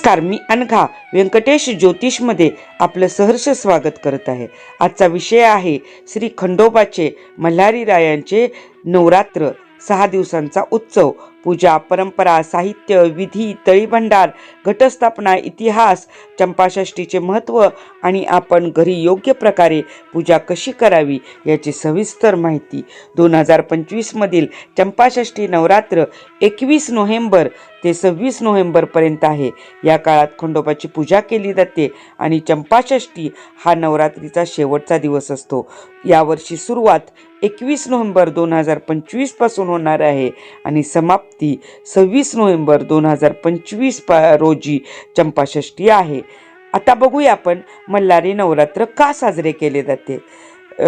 नमस्कार मी अनघा व्यंकटेश ज्योतिषमध्ये आपलं सहर्ष स्वागत करत आहे. आजचा विषय आहे श्री खंडोबाचे मल्हारी रायांचे नवरात्र सहा दिवसांचा उत्सव. पूजा परंपरा साहित्य विधी तळीभंडार घटस्थापना इतिहास चंपाषष्टीचे महत्त्व आणि आपण घरी योग्य प्रकारे पूजा कशी करावी याची सविस्तर माहिती दोन हजार पंचवीसमधील चंपाषष्टी नवरात्र एकवीस नोव्हेंबर ते सव्वीस नोव्हेंबरपर्यंत आहे. या काळात खंडोबाची पूजा केली जाते आणि चंपाषष्टी हा नवरात्रीचा शेवटचा दिवस असतो. यावर्षी सुरुवात एकवीस नोव्हेंबर दोन हजार पंचवीसपासून होणार आहे आणि समाप्त सव्वीस नोव्हेंबर दोन हजार पंचवीस पा रोजी चंपाषष्ठी आहे. आता बघूया आपण मल्हारी नवरात्र का साजरे केले जाते?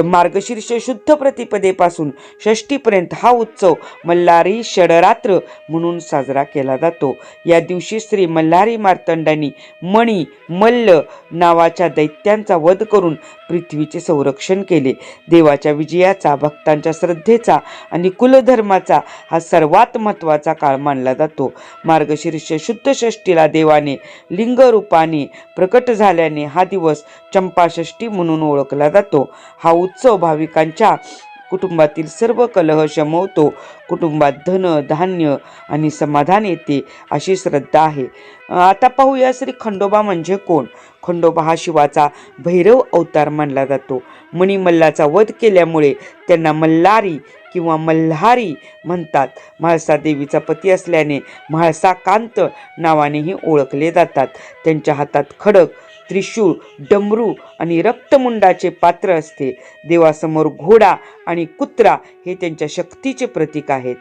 मार्गशीर्ष शुद्ध प्रतिपदेपासून षष्टीपर्यंत हा उत्सव मल्हारी षडरात्र म्हणून साजरा केला जातो. या दिवशी श्री मल्हारी मार्तंडांनी मणी मल्ल नावाच्या दैत्यांचा वध करून पृथ्वीचे संरक्षण केले. देवाच्या विजयाचा भक्तांच्या श्रद्धेचा आणि कुलधर्माचा हा सर्वात महत्त्वाचा काळ मानला जातो. मार्गशीर्ष शुद्ध षष्टीला देवाने लिंगरूपाने प्रकट झाल्याने हा दिवस चंपाषष्टी म्हणून ओळखला जातो. हा उत्सव भाविकांच्या कुटुंबातील सर्व कलह शमवतो कुटुंबात धन धान्य आणि समाधान येते अशी श्रद्धा आहे. आता पाहूया श्री खंडोबा म्हणजे कोण? खंडोबा हा शिवाचा भैरव अवतार मानला जातो. मणिमल्लाचा वध केल्यामुळे त्यांना मल्हारी किंवा मल्हारी म्हणतात. म्हाळसा देवीचा पती असल्याने म्हाळसा कांत नावानेही ओळखले जातात. त्यांच्या हातात खडक त्रिशूळ डमरू आणि रक्तमुंडाचे पात्र असते. देवासमोर घोडा आणि कुत्रा हे त्यांच्या शक्तीचे प्रतीक आहेत.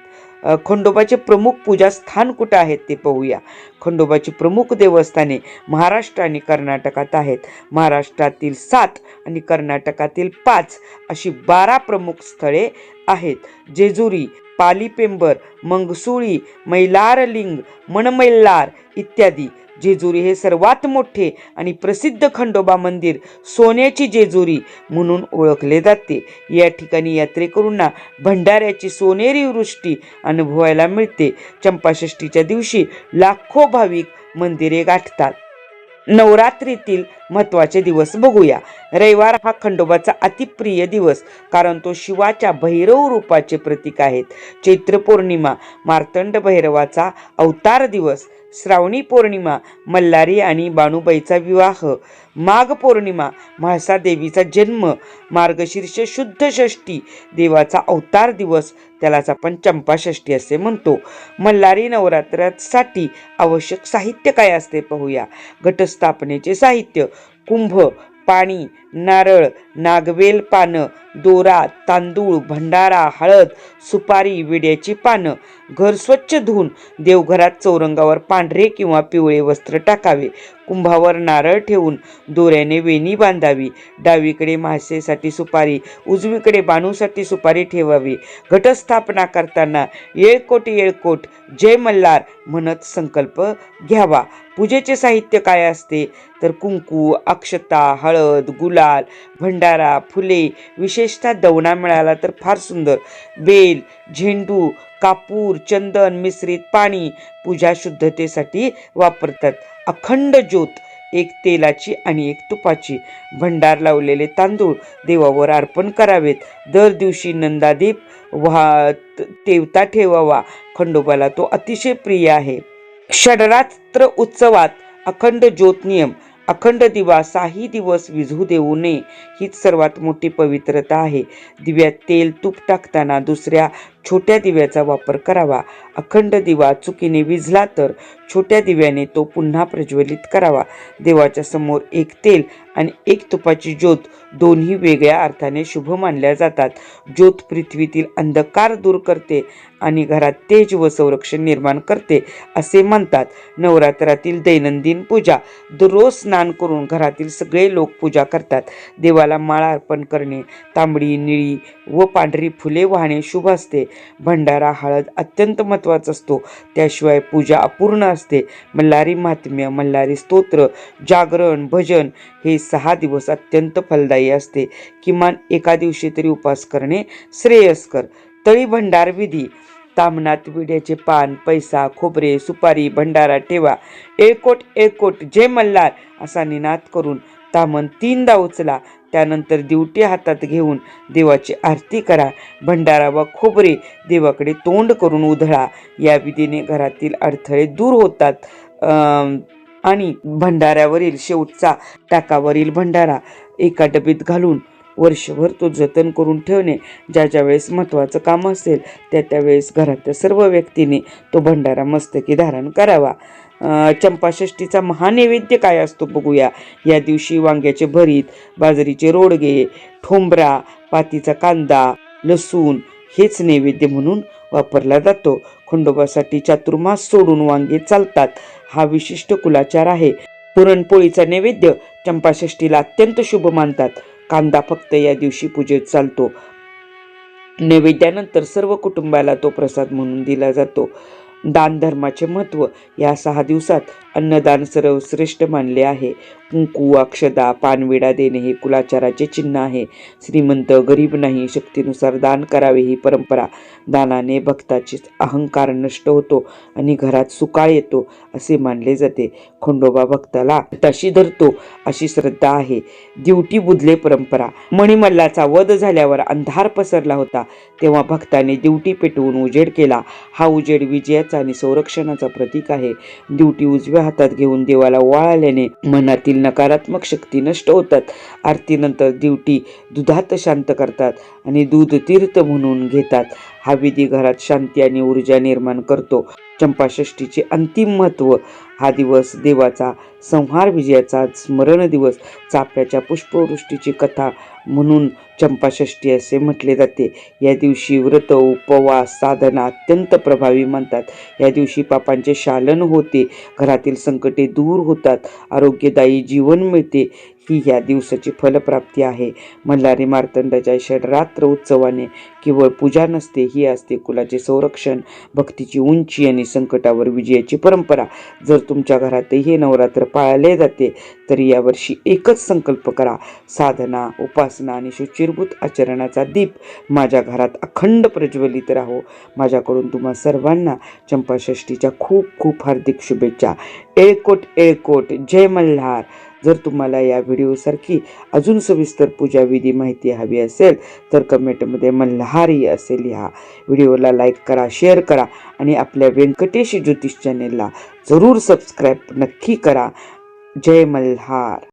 खंडोबाचे प्रमुख पूजा स्थान कुठं आहेत ते पाहूया. खंडोबाची प्रमुख देवस्थाने महाराष्ट्र आणि कर्नाटकात आहेत. महाराष्ट्रातील सात आणि कर्नाटकातील पाच अशी बारा प्रमुख स्थळे आहेत. जेजुरी पालीपेंबर मंगसुळी मैलारलिंग मनमैलार इत्यादी. जेजुरी हे सर्वात मोठे आणि प्रसिद्ध खंडोबा मंदिर सोन्याची जेजुरी म्हणून ओळखले जाते. या ठिकाणी यात्रेकरूंना भंडाऱ्याची सोनेरी वृष्टी अनुभवायला मिळते. चंपाषष्टीच्या दिवशी लाखो भाविक मंदिरे गाठतात. नवरात्रीतील महत्त्वाचे दिवस बघूया. रविवार हा खंडोबाचा अतिप्रिय दिवस कारण तो शिवाच्या भैरव रूपाचे प्रतीक आहेत. चैत्र पौर्णिमा मार्तंड भैरवाचा अवतार दिवस श्रावणी पौर्णिमा मल्हारी आणि बाणूबाईचा विवाह माघ पौर्णिमा म्हाळसा देवीचा जन्म मार्गशीर्ष शुद्ध षष्टी देवाचा अवतार दिवस त्यालाच आपण चंपाषष्टी असे म्हणतो. मल्हारी नवरात्रासाठी आवश्यक साहित्य काय असते पाहूया. घटस्थापनेचे साहित्य कुंभ पाणी नारळ नागवेल पानं दोरा तांदूळ भंडारा हळद सुपारी विड्याची पानं. घर स्वच्छ धुवून देवघरात चौरंगावर पांढरे किंवा पिवळे वस्त्र टाकावे. कुंभावर नारळ ठेवून दोऱ्याने वेणी बांधावी. डावीकडे मासेसाठी सुपारी उजवीकडे बाणूसाठी सुपारी ठेवावी. घटस्थापना करताना येळकोट येळकोट जय मल्हार म्हणत संकल्प घ्यावा. पूजेचे साहित्य काय असते? तर कुंकू अक्षता हळद गुलाल भंडारा फुले विशेषतः दवणा मिळाला तर फार सुंदर. बेल झेंडू कापूर चंदन मिश्रित पाणी पूजा शुद्धतेसाठी वापरतात. अखंड ज्योत एक तेलाची आणि एक तुपाची. भंडार लावलेले तांदूळ देवावर अर्पण करावेत. दर दिवशी नंदादीप वा तेवता ठेवावा. खंडोबाला तो अतिशय प्रिय आहे. षडरात्र उत्सवात अखंड ज्योत नियम अखंड दिवा साही दिवस विझू देऊ नये हीच सर्वात मोठी पवित्रता आहे. दिव्यात तेल तूप टाकताना दुसऱ्या छोट्या दिव्याचा वापर करावा. अखंड दिवा चुकीने विझला तर छोट्या दिव्याने तो पुन्हा प्रज्वलित करावा. देवाच्या समोर एक तेल आणि एक तुपाची ज्योत दोन्ही वेगळ्या अर्थाने शुभ मानल्या जातात. ज्योत पृथ्वीतील अंधकार दूर करते आणि घरात तेज व संरक्षण निर्माण करते असे म्हणतात. नवरात्रातील दैनंदिन पूजा. दररोज स्नान करून घरातील सगळे लोक पूजा करतात. देवाला माळा अर्पण करणे तांबडी निळी व पांढरी फुले वाहणे शुभ असते. भंडारा हळद अत्यंत महत्त्वाचा असतो. त्याशिवाय पूजा अपूर्ण असते. मल्हारी महात्म्य मल्हारी स्तोत्र जागरण भजन हे सहा दिवस अत्यंत फलदायी असते. किमान एका दिवशी तरी उपास करणे श्रेयस्कर तळी भंडार विधी. तामणात विड्याचे पान पैसा खोबरे सुपारी भंडारा ठेवा. एकोट एकोट जय मल्हार असा निनाद करून तामण तीनदा उचला. त्यानंतर दिवटी हातात घेऊन देवाची आरती करा. भंडारा व खोबरे देवाकडे तोंड करून उधळा. या विधीने घरातील अडथळे दूर होतात. आणि भंडाऱ्यावरील शेवटचा टाकावरील भंडारा एका डबीत घालून वर्षभर तो जतन करून ठेवणे. ज्या ज्या वेळेस महत्त्वाचं काम असेल त्या त्यावेळेस घरातल्या सर्व व्यक्तीने तो भंडारा मस्तकी धारण करावा. चंपाषष्टीचा महानैवेद्य काय असतो बघूया. या दिवशी वांग्याचे भरीत बाजरीचे रोडगे ठोंबरा पातीचा कांदा लसूण हेच नैवेद्य म्हणून वापरला जातो. खंडोबासाठी चातुर्मास सोडून वांगे चालतात. हा विशिष्ट कुलाचार आहे. पुरणपोळीचा नैवेद्य चंपाषष्टीला अत्यंत शुभ मानतात. कांदा फक्त या दिवशी पूजेत चालतो. नैवेद्यानंतर सर्व कुटुंबाला तो प्रसाद म्हणून दिला जातो. दान धर्माचे महत्त्व. या सहा दिवसात अन्नदान सर्वश्रेष्ठ मानले आहे. कुंकू अक्षदा पानविडा देणे हे कुलाचाराचे चिन्ह आहे. श्रीमंत गरीब नाही शक्तीनुसार दान करावे ही परंपरा. दानाने भक्ताची अहंकार नष्ट होतो आणि घरात सुकाळ येतो असे मानले जाते. खंडोबा भक्ताला तशी धरतो अशी श्रद्धा आहे. दिवटी बुधले परंपरा. मणिमल्लाचा वध झाल्यावर अंधार पसरला होता. तेव्हा भक्ताने दिवटी पेटवून उजेड केला. हा उजेड विजयाचा आणि संरक्षणाचा प्रतीक आहे. दिवटी उजव्या हातात घेऊन देवाला वाळल्याने मनातील नकारात्मक शक्ती नष्ट होतात. आरतीनंतर दिवटी दुधात शांत करतात आणि दूध तीर्थ म्हणून घेतात. हा विधी घरात शांती आणि ऊर्जा निर्माण करतो. चंपाषष्टीचे अंतिम महत्त्व हा दिवस देवाचा संहार विजयाचा स्मरण दिवस चाफ्याच्या पुष्पवृष्टीची कथा म्हणून चंपाषष्ठी असे म्हटले जाते. या दिवशी व्रत उपवास साधना अत्यंत प्रभावी मानतात. या दिवशी पापांचे शालन होते घरातील संकटे दूर होतात आरोग्यदायी जीवन मिळते. ही या दिवसाची फलप्राप्ती आहे. मल्हारी मार्तंडाच्या षडरात्र उत्सवाने केवळ पूजा नसते ही असते कुलाचे संरक्षण भक्तीची उंची आणि संकटावर विजयाची परंपरा. जर तुमच्या घरातही हे नवरात्र पाळले जाते तर यावर्षी एकच संकल्प करा. साधना उपासना आणि शुचिरभूत आचरणाचा दीप माझ्या घरात अखंड प्रज्वलित राहो. माझ्याकडून तुम्हा सर्वांना चंपाषष्टीच्या खूप खूप हार्दिक शुभेच्छा. एळकोट एळकोट जय मल्हार. जर तुम्हाला या व्हिडिओसारखी अजून सविस्तर पूजाविधी माहिती हवी असेल तर कमेंटमध्ये मल्हारी असे लिहा. व्हिडिओला लाईक करा शेअर करा आणि आपल्या व्यंकटेश ज्योतिष चॅनेलला जरूर सबस्क्राईब नक्की करा. जय मल्हार.